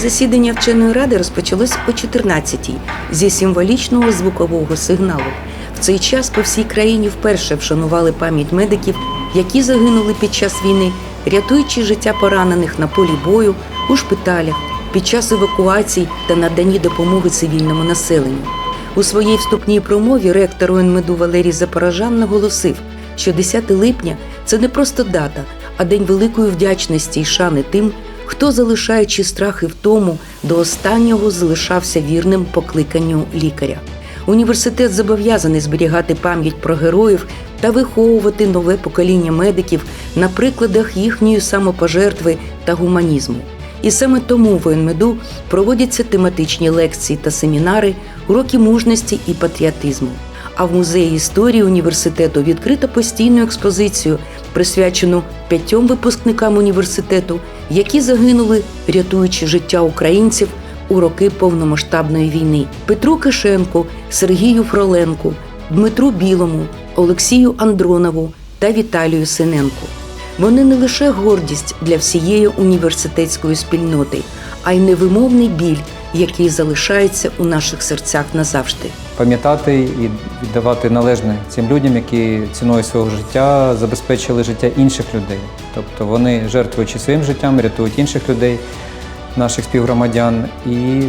засідання вченої ради розпочалось о 14-й зі символічного звукового сигналу. В цей час по всій країні вперше вшанували пам'ять медиків, які загинули під час війни, рятуючи життя поранених на полі бою, у шпиталях, під час евакуацій та наданні допомоги цивільному населенню. У своїй вступній промові ректор УНМЕДу Валерій Запорожан наголосив, що 10 липня це не просто дата, а день великої вдячності й шани тим, хто, залишаючи страх і втому, до останнього залишався вірним покликанню лікаря. Університет зобов'язаний зберігати пам'ять про героїв та виховувати нове покоління медиків на прикладах їхньої самопожертви та гуманізму. І саме тому в ОНМЕДу проводяться тематичні лекції та семінари, уроки мужності і патріотизму. А в музеї історії університету відкрито постійну експозицію, присвячену п'ятьом випускникам університету, які загинули, рятуючи життя українців у роки повномасштабної війни: Петру Кишенку, Сергію Фроленку, Дмитру Білому, Олексію Андронову та Віталію Синенку. Вони не лише гордість для всієї університетської спільноти, а й невимовний біль, який залишається у наших серцях назавжди. пам'ятати і віддавати належне цим людям, які ціною свого життя забезпечили життя інших людей. Тобто вони жертвуючи своїм життям, рятують інших людей, наших співгромадян, і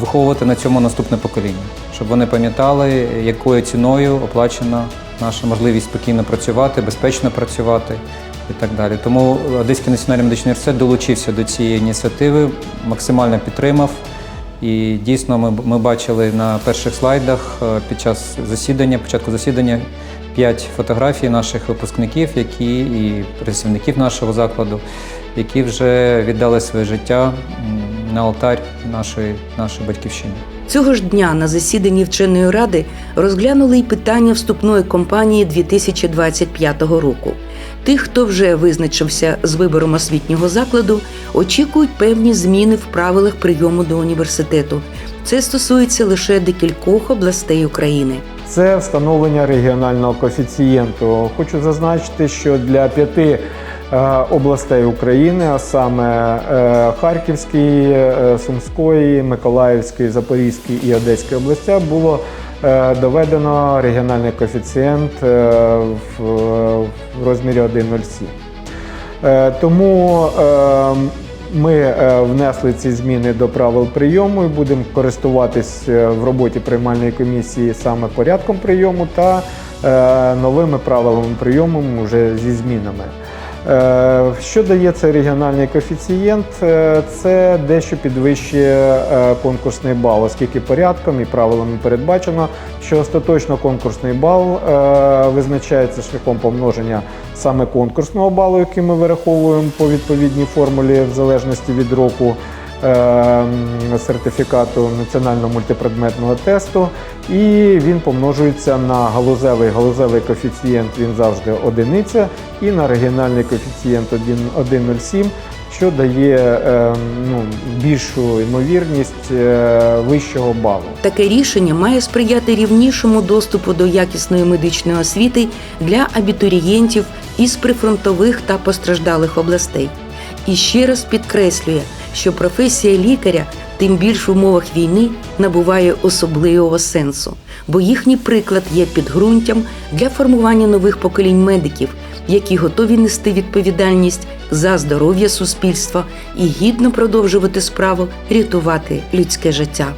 виховувати на цьому наступне покоління, щоб вони пам'ятали, якою ціною оплачена наша можливість спокійно працювати, безпечно працювати. І так далі. Тому Одеський національний медичний університет долучився до цієї ініціативи, максимально підтримав. І дійсно ми, ми бачили на перших слайдах е, під час засідання, початку засідання, п'ять фотографій наших випускників, які і працівників нашого закладу, які вже віддали своє життя на алтарь нашої, нашої батьківщини. Цього ж дня на засіданні вченої ради розглянули й питання вступної кампанії 2025 року. Тих, хто вже визначився з вибором освітнього закладу, очікують певні зміни в правилах прийому до університету. Це стосується лише декількох областей України. Це встановлення регіонального коефіцієнту. Хочу зазначити, що для п'яти областей України, а саме е, Харківської, е, Сумської, Миколаївської, Запорізької і Одеської областях було е, доведено регіональний коефіцієнт е, в, розмірі 1,07. Е, Тому е, ми е, внесли ці зміни до правил прийому і будемо користуватись е, в роботі приймальної комісії саме порядком прийому та е, новими правилами прийому вже зі змінами. Е, Що дає цей регіональний коефіцієнт? Е, Це дещо підвищує е, конкурсний бал, оскільки порядком і правилами передбачено, що остаточно конкурсний бал визначається шляхом помноження саме конкурсного балу, який ми вираховуємо по відповідній формулі в залежності від року сертифікату національного мультипредметного тесту, і він помножується на галузевий. Галузевий коефіцієнт він завжди одиниця, і на регіональний коефіцієнт 1,07, що дає е, ну, більшу ймовірність е, вищого балу. Таке рішення має сприяти рівнішому доступу до якісної медичної освіти для абітурієнтів із прифронтових та постраждалих областей. І ще раз підкреслює, що професія лікаря, тим більш в умовах війни, набуває особливого сенсу, бо їхній приклад є підґрунтям для формування нових поколінь медиків, які готові нести відповідальність за здоров'я суспільства і гідно продовжувати справу рятувати людське життя.